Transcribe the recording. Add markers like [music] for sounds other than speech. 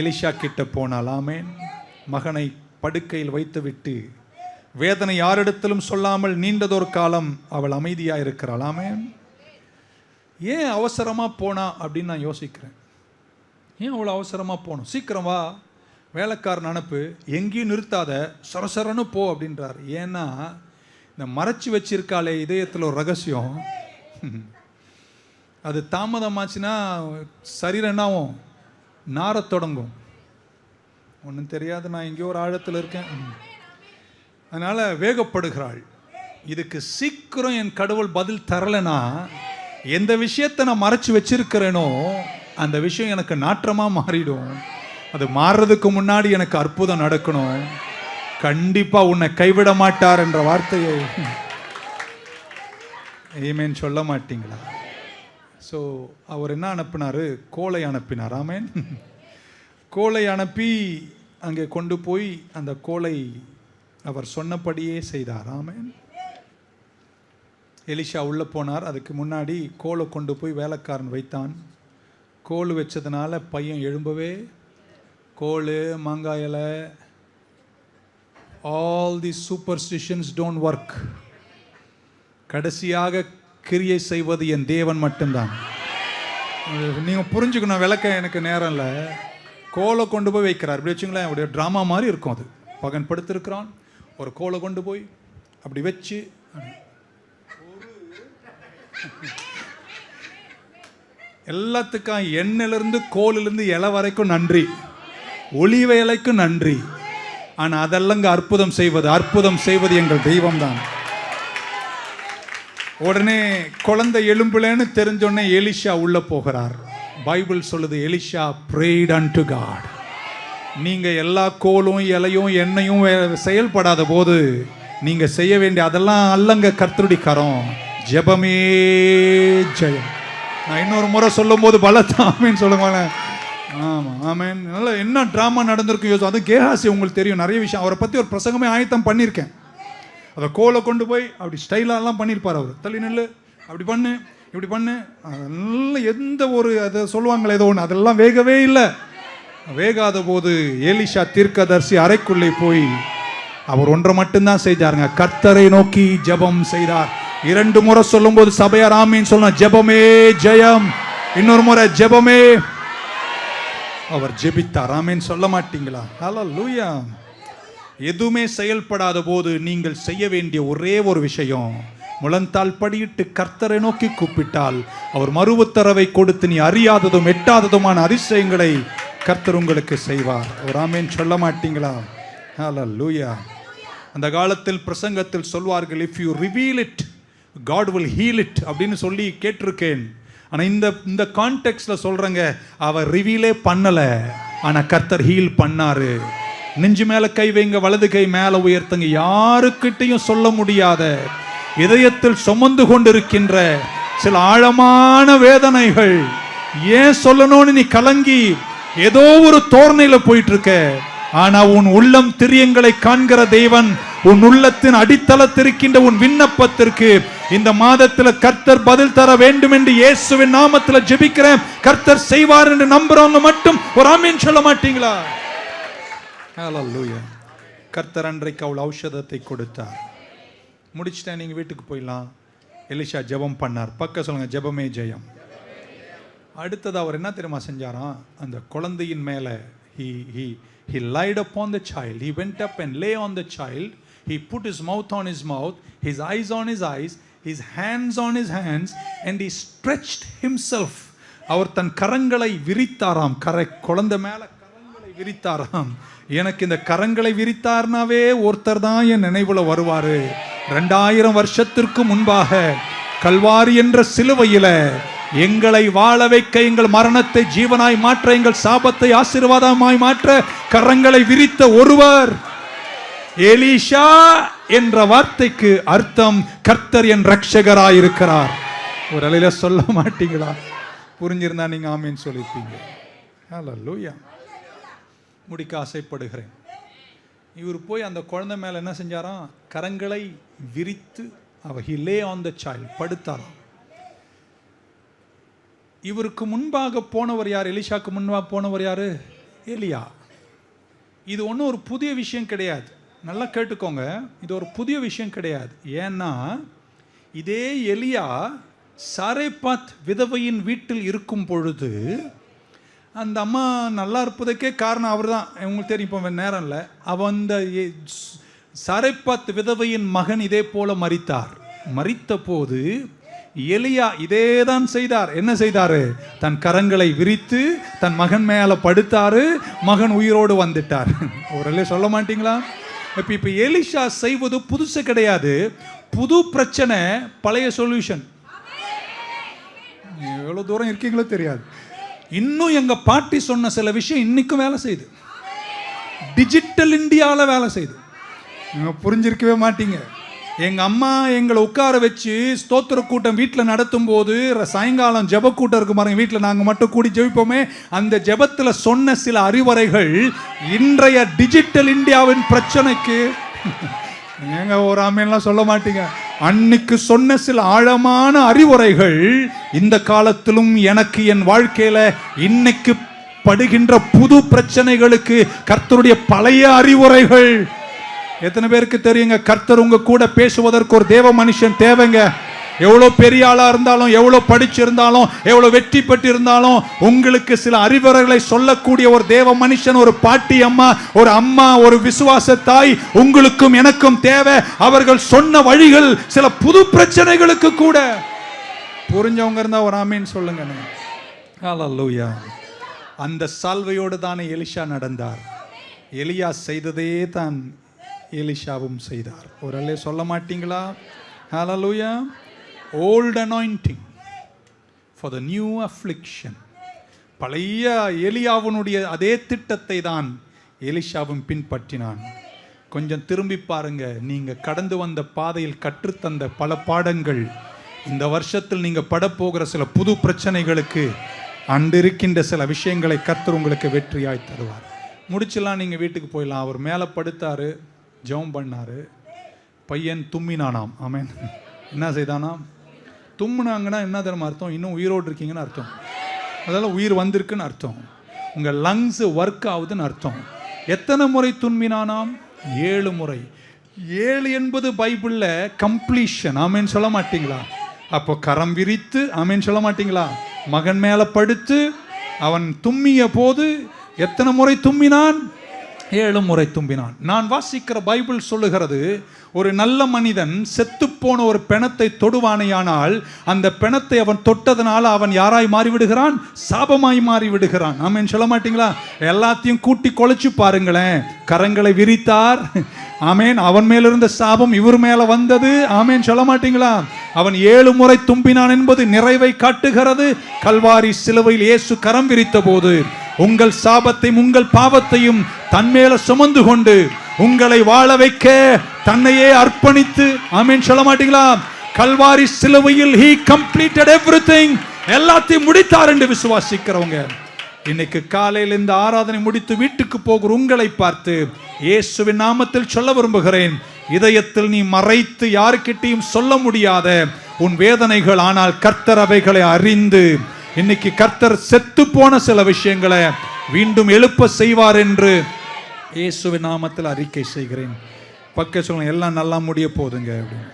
எலிஷா கிட்ட போனாள் ஆமேன். மகனை படுக்கையில் வைத்துவிட்டு வேதனை யாரிடத்திலும் சொல்லாமல் நீண்டதொரு காலம் அவள் அமைதியாக இருக்கிறாள் ஆமேன். ஏன் அவசரமாக போனா அப்படின்னு நான் யோசிக்கிறேன். ஏன் அவ்வளோ அவசரமாக போகணும்? சீக்கிரம் வா. வேலைக்காரன் அனுப்பு. எங்கேயும் நிறுத்தாத. சொரசரன்னு போ அப்படின்றார். ஏன்னா இந்த மறைச்சி வச்சிருக்காளே இதயத்தில் ஒரு ரகசியம். அது தாமதமாச்சுன்னா சரீரம் என்னாவும் நாரத் தொடங்கும். ஒன்றும் தெரியாது நான் எங்கேயோ ஒரு ஆழத்தில் இருக்கேன். அதனால் வேகப்படுகிறாள். இதுக்கு சீக்கிரம் என் கடவுள் பதில் தரலைன்னா எந்த விஷயத்தை நான் மறைச்சி வச்சிருக்கிறேனோ அந்த விஷயம் எனக்கு நாற்றமாக மாறிடும். அது மாறுறதுக்கு முன்னாடி எனக்கு அற்புதம் நடக்கணும். கண்டிப்பாக உன்னை கைவிட மாட்டார் என்ற வார்த்தையை [laughs] ஏமேன்னு சொல்ல மாட்டீங்களா? ஸோ அவர் என்ன அனுப்பினாரு? கோலை அனுப்பினார். ஆமேன். கோலை அனுப்பி அங்கே கொண்டு போய் அந்த கோலை அவர் சொன்னபடியே செய்தார். ஆமேன். எலிஷா உள்ளே போனார். அதுக்கு முன்னாடி கோலை கொண்டு போய் வேலைக்காரன் வைத்தான். கோல் வச்சதுனால பையன் எழும்பவே கோல் மாங்காய் இலை all the superstitions don't work கடைசியாக கிரியை செய்வது என் தேவன் மட்டும்தான். நீங்கள் புரிஞ்சுக்கணும் விளக்க எனக்கு நேரம் இல்லை. கோலை கொண்டு போய் வைக்கிறார். இப்படி வச்சுங்களேன் அப்படியே ட்ராமா மாதிரி இருக்கும் அது. பகன் படுத்திருக்கிறான் ஒரு கோலை கொண்டு போய் அப்படி வச்சு எல்லாத்துக்கும் எண்ணிலிருந்து கோலிலிருந்து இலை வரைக்கும் நன்றி. ஒளிவ இலைக்கும் நன்றி. ஆனால் அதெல்லாங்க அற்புதம் செய்வது அற்புதம் செய்வது எங்கள் தெய்வம்தான். உடனே குழந்தை எலும்புலன்னு தெரிஞ்சோடனே எலிஷா உள்ள போகிறார். பைபிள் சொல்லுது எலிஷா ப்ரைடன் டு காட் நீங்க எல்லா கோலும் இலையும் எண்ணெயும் செயல்படாத போது நீங்க செய்ய வேண்டிய அதெல்லாம் அல்லங்க கர்த்தருடி கரம். ஜெபமே ஜெயம். நான் இன்னொரு முறை சொல்லும்போது பலத்தாமின்னு சொல்லுவாங்க ஆமாம் ஆமேன். நல்லா என்ன ட்ராமா நடந்திருக்கு யோசிச்சு அது கேஹாசி உங்களுக்கு தெரியும் நிறைய விஷயம். அவரை பற்றி ஒரு பிரசங்கமே ஆயத்தம் பண்ணியிருக்கேன். அதை கோலை கொண்டு போய் அப்படி ஸ்டைலாலாம் பண்ணியிருப்பார் அவர். தள்ளி நெல்லு அப்படி பண்ணு இப்படி பண்ணு. அதெல்லாம் எந்த ஒரு அதை சொல்லுவாங்களே ஏதோ ஒன்று அதெல்லாம் வேகவே இல்லை. வேகாத போது ஏலிஷா தீர்க்கதர்சி அறைக்குள்ளே போய் அவர் ஒன்றை மட்டும்தான் செய்தாருங்க. கர்த்தரை நோக்கி ஜெபம் செய்தார். இரண்டு முறை சொல்லும்போது சபையார் ஆமீன் சொல்லணும் ஜெபமே ஜெயம். இன்னொரு முறை ஜெபமே. அவர் ஜெபித்தார். ராமேன்னு சொல்ல மாட்டீங்களா? ஹalleluya. எதுவுமே செயல்படாத போது நீங்கள் செய்ய வேண்டிய ஒரே ஒரு விஷயம். முழந்தால் படியிட்டு கர்த்தரை நோக்கி கூப்பிட்டால் அவர் மறு உத்தரவை கொடுத்து நீ அறியாததும் எட்டாததுமான அதிசயங்களை கர்த்தர் உங்களுக்கு செய்வார். ஒரு ஆமேன் சொல்ல மாட்டீங்களா? லூயா அந்த காலத்தில் பிரசங்கத்தில் சொல்வார்கள் if you reveal it God will heal it அப்படின்னு சொல்லி கேட்டிருக்கேன். ஆனால் இந்த இந்த கான்டெக்ட்ல சொல்கிறேங்க அவர் ரிவீலே பண்ணலை. ஆனால் கர்த்தர் ஹீல் பண்ணாரு. நெஞ்சு மேல கை வைங்க வலது கை மேல உயர்த்துங்க. யாருக்கிட்டையும் சொல்ல முடியாத இதயத்தில் சுமந்து கொண்டிருக்கின்ற சில ஆழமான வேதனைகள். ஏன் சொல்லணும்னு நீ கலங்கி ஏதோ ஒரு தோரணையில போயிட்டு இருக்க ஆனா உன் உள்ளம் திரியங்களை காண்கிற தெய்வன் உன் உள்ளத்தின் அடித்தளத்திருக்கின்ற உன் விண்ணப்பத்திற்கு இந்த மாதத்துல கர்த்தர் பதில் தர வேண்டும் என்று இயேசுவின் நாமத்துல ஜெபிக்கிறேன். கர்த்தர் செய்வார் என்று நம்புறவங்க மட்டும் ஒரு ஆமீன் சொல்ல மாட்டீங்களா? ஹலல்லூயா கர்த்தர் அன்றைக்கு அவள் ஔஷதத்தை கொடுத்தார் முடிச்சுட்டேன் நீங்கள் வீட்டுக்கு போயிடலாம் எலிஷா ஜெபம் பண்ணார் பக்க சொல்லுங்கள் ஜெபமே ஜெயம் அடுத்தது அவர் என்ன தெரியுமா செஞ்சாராம் அந்த குழந்தையின் மேலே he he he lied up on the child he went up and lay on the child he put his mouth on his mouth his eyes on his eyes his hands on his hands and he stretched himself அவர் தன் கரங்களை விரித்தாராம் கரை குழந்தை மேலே விரித்தாராம். எனக்கு இந்த கரங்களை விரித்தார்னாவே ஒருத்தர் தான் என் நினைவுல வருவாரு. ரெண்டாயிரம் வருஷத்திற்கு முன்பாக கல்வாரி என்ற சிலுவையில எங்களை வாழ வைக்க எங்கள் மரணத்தை ஜீவனாய் மாற்ற எங்கள் சாபத்தை ஆசீர்வாதமாய் மாற்ற கரங்களை விரித்த ஒருவர் எலிஷா என்ற வார்த்தைக்கு அர்த்தம் கர்த்தர் என் ரட்சகராய் இருக்கிறார் ஒரு அலையில சொல்ல மாட்டீங்களா? புரிஞ்சிருந்தா நீங்க ஆமீன் சொல்லிருப்பீங்க. லூயா முடிக்க ஆசைப்படுகிறேன். இவர் போய் அந்த குழந்தை மேலே என்ன செஞ்சாராம்? கரங்களை விரித்து அவ he lay on the child படுத்தாராம். இவருக்கு முன்பாக போனவர் யார்? எலிஷாக்கு முன்பாக போனவர் யார்? எலியா. இது ஒன்றும் ஒரு புதிய விஷயம் கிடையாது. நல்லா கேட்டுக்கோங்க. இது ஒரு புதிய விஷயம் கிடையாது. ஏன்னா இதே எலியா சாரேபாத் விதவையின் வீட்டில் இருக்கும் பொழுது அந்த அம்மா நல்லா இருப்பதுக்கே காரணம் அவர் தான் உங்களுக்கு தெரியும் இப்போ நேரம் இல்லை. அவ அந்த எ- விதவையின் மகன் இதே போல மறித்தார் மறித்த போது எலியா இதே தான் செய்தார். என்ன செய்தாரு? தன் கரங்களை விரித்து தன் மகன் மேல படுத்தாரு மகன் உயிரோடு வந்துட்டார். [laughs] ஒரு சொல்ல மாட்டீங்களா? இப்போ இப்போ எலிஷா செய்வது புதுசு கிடையாது. புது பிரச்சனை பழைய சொல்யூஷன் எவ்வளோ தூரம் இருக்கீங்களோ தெரியாது. இன்னும் எங்க பாட்டி சொன்ன சில விஷயம் இன்னைக்கும் வேலை செய்யுது. டிஜிட்டல் இந்தியாவில் வேலை செய்யுது. நீங்க புரிஞ்சிருக்கவே மாட்டீங்க. எங்க அம்மா எங்களை உட்கார வச்சு ஸ்தோத்திர கூட்டம் வீட்டில் நடத்தும் போது சாயங்காலம் ஜெப கூட்டம் இருக்கு பாருங்க வீட்டில் நாங்கள் மட்டும் கூடி ஜெபிப்போமே. அந்த ஜெபத்தில் சொன்ன சில அறிவுரைகள் இன்றைய டிஜிட்டல் இந்தியாவின் பிரச்சனைக்கு. [laughs] ஏங்க ஒரு அம்மையெல்லாம் சொல்ல மாட்டீங்க. அன்னைக்கு சொன்ன சில ஆழமான அறிவுரைகள் இந்த காலத்திலும் எனக்கு என் வாழ்க்கையில இன்னைக்கு படுகின்ற புது பிரச்சனைகளுக்கு கர்த்தருடைய பழைய அறிவுரைகள். எத்தனை பேருக்கு தெரியுங்க? கர்த்தர் உங்க கூட பேசுவதற்கு ஒரு தேவ மனுஷன் தேவைங்க. எவ்வளோ பெரிய ஆளாக இருந்தாலும் எவ்வளோ படிச்சிருந்தாலும் எவ்வளோ வெற்றி பெற்று இருந்தாலும் உங்களுக்கு சில அறிவுரைகளை சொல்லக்கூடிய ஒரு தேவ மனுஷன் ஒரு பாட்டி அம்மா ஒரு அம்மா ஒரு விசுவாச தாய் உங்களுக்கும் எனக்கும் தேவை. அவர்கள் சொன்ன வழிகள் சில புது பிரச்சனைகளுக்கு கூட. புரிஞ்சவங்க இருந்தால் ஒரு ஆமீன் சொல்லுங்க. லூயா அந்த சால்வையோடு தானே எலிஷா நடந்தார். எலியா செய்ததே தான் எலிஷாவும் செய்தார். ஒரு சொல்ல மாட்டீங்களா? ஹalleluya. Old anointing for the new affliction பழைய எலியாவினுடைய அதே திட்டத்தை தான் எலிஷாவும் பின்பற்றினான். கொஞ்சம் திரும்பி பாருங்க. நீங்கள் கடந்து வந்த பாதையில் கற்றுத்தந்த பல பாடங்கள் இந்த வருஷத்தில் நீங்கள் படப்போகிற சில புது பிரச்சனைகளுக்கு அன்று இருக்கின்ற சில விஷயங்களை கர்த்தர் உங்களுக்கு வெற்றியாய் தருவார். முடிச்செல்லாம் நீங்கள் வீட்டுக்கு போயிடலாம். அவர் மேலே படுத்தார் ஜெபம் பண்ணார். பையன் தும்மினானாம். ஆமேன். என்ன செய்தானாம்? தும்முனாங்கன்னா என்ன தெரியுமா அர்த்தம்? இன்னும் உயிரோடு இருக்கீங்கன்னு அர்த்தம். அதெல்லாம் உயிர் வந்திருக்குன்னு அர்த்தம். உங்கள் லங்ஸ் ஒர்க் ஆகுதுன்னு அர்த்தம். எத்தனை முறை துன்பினானாம் ஏழு முறை. ஏழு என்பது பைபிளில் கம்ப்ளீஷன் ஆமேன்னு சொல்ல மாட்டீங்களா? அப்போ கரம் விரித்து ஆமேன்னு சொல்ல மாட்டீங்களா? மகன் மேலே படுத்து அவன் தும்மிய போது எத்தனை முறை தும்மினான்? ஏழு முறை தும்பினான். நான் வாசிக்கிற பைபிள் சொல்லுகிறது ஒரு நல்ல மனிதன் செத்துப்போன ஒரு பிணத்தை தொடுவானேயானால் அந்த பிணத்தை அவன் தொட்டதனால அவன் யாராய் மாறிவிடுகிறான்? சாபமாய் மாறி விடுகிறான் சொல்ல மாட்டீங்களா? எல்லாத்தையும் கூட்டி கொலைச்சு பாருங்களேன். கரங்களை விரித்தார். ஆமேன். அவன் மேலிருந்த சாபம் இவர் மேல வந்தது. ஆமேன். சொல்ல மாட்டீங்களா? அவன் ஏழு முறை தும்பினான் என்பது நிறைவை காட்டுகிறது. கல்வாரி சிலுவையில் இயேசு கரம் விரித்த போது உங்கள் சாபத்தையும் உங்கள் பாவத்தையும் தன்மேல சுமந்து கொண்டு உங்களை வாழ வைக்க தன்னையே அர்ப்பணித்து ஆமீன் சொல்ல மாட்டீங்களா? கல்வாரி சிலுவையில் ஹீ கம்ப்ளீட்டட் எவ்ரி திங் எல்லாத்தையும் முடித்தார் என்று விசுவாசிக்கிறவங்க. இன்னைக்கு காலையில் இந்த ஆராதனை முடித்து வீட்டுக்கு போகிற உங்களை பார்த்து இயேசுவின் நாமத்தில் சொல்ல விரும்புகிறேன். இதயத்தில் நீ மறைத்து யாருக்கிட்டையும் சொல்ல முடியாத உன் வேதனைகள் ஆனால் கர்த்தர் அவைகளை அறிந்து இன்னைக்கு கர்த்தர் செத்து போன சில விஷயங்களை மீண்டும் எழுப்ப செய்வார் என்று இயேசுவின் நாமத்தில் அறிக்கை செய்கிறேன். பக்க சொல்லுங்க எல்லாம் நல்லா முடிய போதுங்க அப்படின்னு.